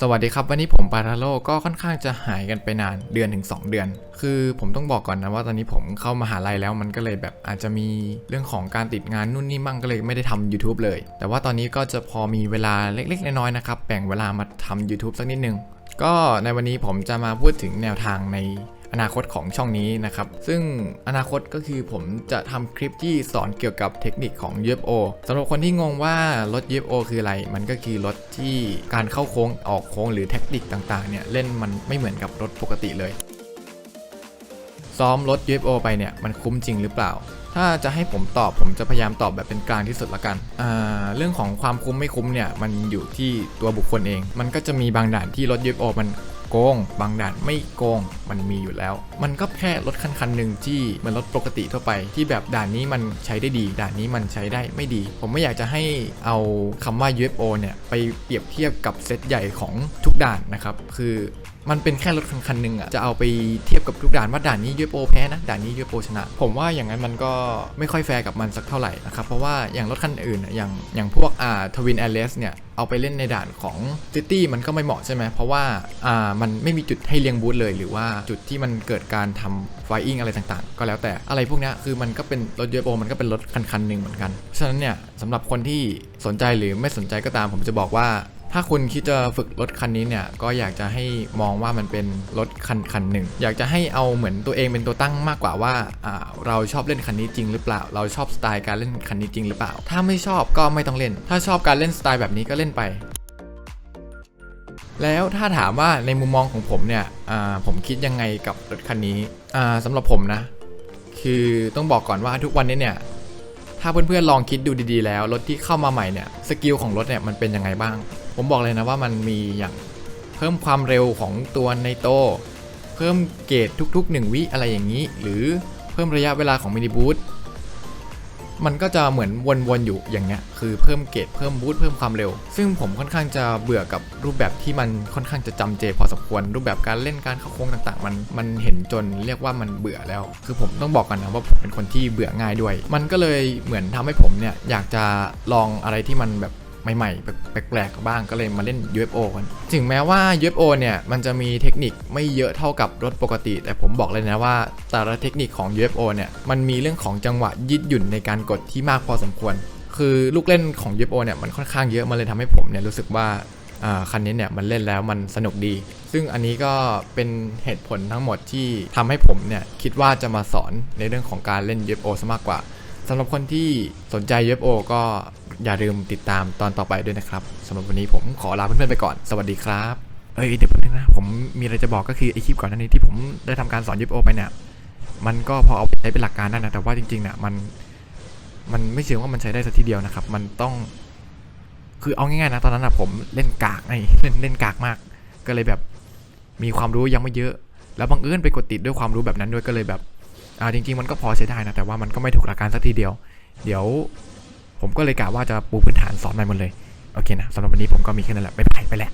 สวัสดีครับวันนี้ผมปาราโลก็ค่อนข้างจะหายกันไปนานเดือนถึง 2 เดือน คือผมต้องบอกก่อนนะว่าตอนนี้ผมเข้ามาหาลัยแล้วมันก็เลยแบบอาจจะมีเรื่องของการติดงานนู่นนี่มั่งก็เลยไม่ได้ทำ YouTube เลย แต่ว่าตอนนี้ก็จะพอมีเวลาเล็กๆน้อยๆนะครับแบ่งเวลามาทำ YouTube สักนิดนึงก็ในวันนี้ผมจะมาพูดถึงแนวทางใน อนาคตของช่องนี้นะครับ ซึ่งอนาคตก็คือผมจะทำคลิปที่สอนเกี่ยวกับเทคนิคของ UFO สำหรับคนที่งงว่ารถ UFO คืออะไร มันก็คือรถที่การเข้าโค้งออกโค้งหรือเทคนิคต่างๆเนี่ยเล่นมันไม่เหมือนกับรถปกติเลย ซ้อมรถ UFO ไปเนี่ยมันคุ้มจริงหรือเปล่าถ้าจะให้ผมตอบผมจะพยายามตอบแบบเป็นกลางที่สุดละกัน เรื่องของความคุ้มไม่คุ้มเนี่ย มันอยู่ที่ตัวบุคคลเอง มันก็จะมีบางด่านที่รถ UFO มัน โกง บางด่านไม่โกง มันมีอยู่แล้ว มันก็แค่รถคันคันหนึ่งที่เหมือนรถปกติทั่วไป ที่แบบด่านนี้มันใช้ได้ดี ด่านนี้มันใช้ได้ไม่ดี ผมไม่อยากจะให้เอาคำว่า UFO เนี่ยไปเปรียบเทียบกับเซตใหญ่ของทุกด่านนะครับ คือ มันเป็นแค่รถคันคันหนึ่งอะจะเอาไปเทียบกับทุกด่านว่าด่านนี้ UFO แพ้นะ ด่านนี้ UFO ชนะ ผมว่าอย่างนั้นมันก็ไม่ค่อยแฟร์กับมันสักเท่าไหร่นะครับ เพราะว่าอย่างรถคันอื่นอะอย่างอย่างพวกอ่าทวินแอลเลสเนี่ยเอาไปเล่นในด่านของซิตี้มันก็ไม่เหมาะใช่ไหมเพราะว่าอ่ามันไม่มีจุดให้เลี้ยงบูธเลย หรือว่าจุดที่มันเกิดการทำไฟอิงอะไรต่างๆ ก็แล้วแต่อะไรพวกนี้คือมันก็เป็นรถ UFO มันก็เป็นรถคันคันหนึ่งเหมือนกัน ฉะนั้นเนี่ยสำหรับคนที่สนใจหรือไม่สนใจก็ตามผมจะบอกว่า ถ้าคุณคิดจะฝึกรถคันนี้เนี่ยก็อยากจะให้มองว่ามันเป็นรถคันคันหนึ่ง อยากจะให้เอาเหมือนตัวเองเป็นตัวตั้งมากกว่าว่าเราชอบเล่นคันนี้จริงหรือเปล่า เราชอบสไตล์การเล่นคันนี้จริงหรือเปล่า ถ้าไม่ชอบก็ไม่ต้องเล่น ถ้าชอบการเล่นสไตล์แบบนี้ก็เล่นไปแล้วถ้าถามว่าในมุมมองของผมเนี่ยผมคิดยังไงกับรถคันนี้อ่าสำหรับผมนะ คือต้องบอกก่อนว่าทุกวันนี้เนี่ย ถ้าเพื่อนๆลองคิดดูดีๆแล้ว รถที่เข้ามาใหม่เนี่ยสกิลของรถเนี่ยมันเป็นยังไงบ้าง ผมบอกเลยนะว่ามันมีอย่างเพิ่มความเร็วของตัวในโต เพิ่มเกรดทุกๆ 1 วิอะไรอย่างนี้ หรือเพิ่มระยะเวลาของมินิบูท มันก็จะเหมือนวนๆอยู่อย่างเงี้ยคือเพิ่มเกรดเพิ่มบูทเพิ่มความเร็ว ซึ่งผมค่อนข้างจะเบื่อกับรูปแบบที่มันค่อนข้างจะจำเจพอสมควร รูปแบบการเล่นการเข้าโค้งต่างๆ มันมันเห็นจนเรียกว่ามันเบื่อแล้ว คือผมต้องบอกกันนะว่าผมเป็นคนที่เบื่อง่ายด้วย มันก็เลยเหมือนทำให้ผมเนี่ยอยากจะลองอะไรที่มันแบบ ใหม่ๆ แปลกๆบ้างก็เลยมาเล่น UFO กันถึงแม้ว่า UFO เนี่ยมันจะมีเทคนิคไม่เยอะเท่ากับรถปกติ แต่ผมบอกเลยนะว่าแต่ละเทคนิคของ UFO เนี่ยมันมีเรื่องของจังหวะยืดหยุ่นในการกดที่มากพอสมควร คือลูกเล่นของ UFO เนี่ยมันค่อนข้างเยอะมันเลยทำให้ผมเนี่ยรู้สึกว่าอ่าคันนี้เนี่ยมันเล่นแล้วมันสนุกดี ซึ่งอันนี้ก็เป็นเหตุผลทั้งหมดที่ทำให้ผมเนี่ยคิดว่าจะมาสอนในเรื่องของการเล่น UFO ซะมากกว่า สำหรับคนที่สนใจ UFO ก็อย่าลืมติดตามตอนต่อไปด้วยนะครับสำหรับวันนี้ผมขอลาเพื่อนๆไปก่อน สวัสดีครับเอ้ยเดี๋ยวแป๊บนึงนะผมมีอะไรจะบอกก็คือไอคลิปก่อนหน้านี้ที่ผมได้ทำการสอน UFO ไปเนี่ยมันก็พอเอาไปใช้เป็นหลักการได้นะแต่ว่าจริงๆเนี่ยมันมันไม่เชื่อว่ามันใช้ได้สักทีเดียวนะครับ มันต้องคือเอาง่ายๆนะตอนนั้นอะผมเล่นกากไงเล่นเล่นกากมาก ก็เลยแบบมีความรู้ยังไม่เยอะ แล้วบังเอิญไปกดติดด้วยความรู้แบบนั้นด้วยก็เลยแบบ อ่าจริงๆมันก็พอใช้ได้นะแต่ว่ามันก็ไม่ถูกหลักการสักทีเดียว เดี๋ยว ผมก็เลยกะว่าจะปูพื้นฐานสอนใหม่หมดเลย โอเคนะสำหรับวันนี้ผมก็มีแค่นั้นแหละไปไปไปแหละ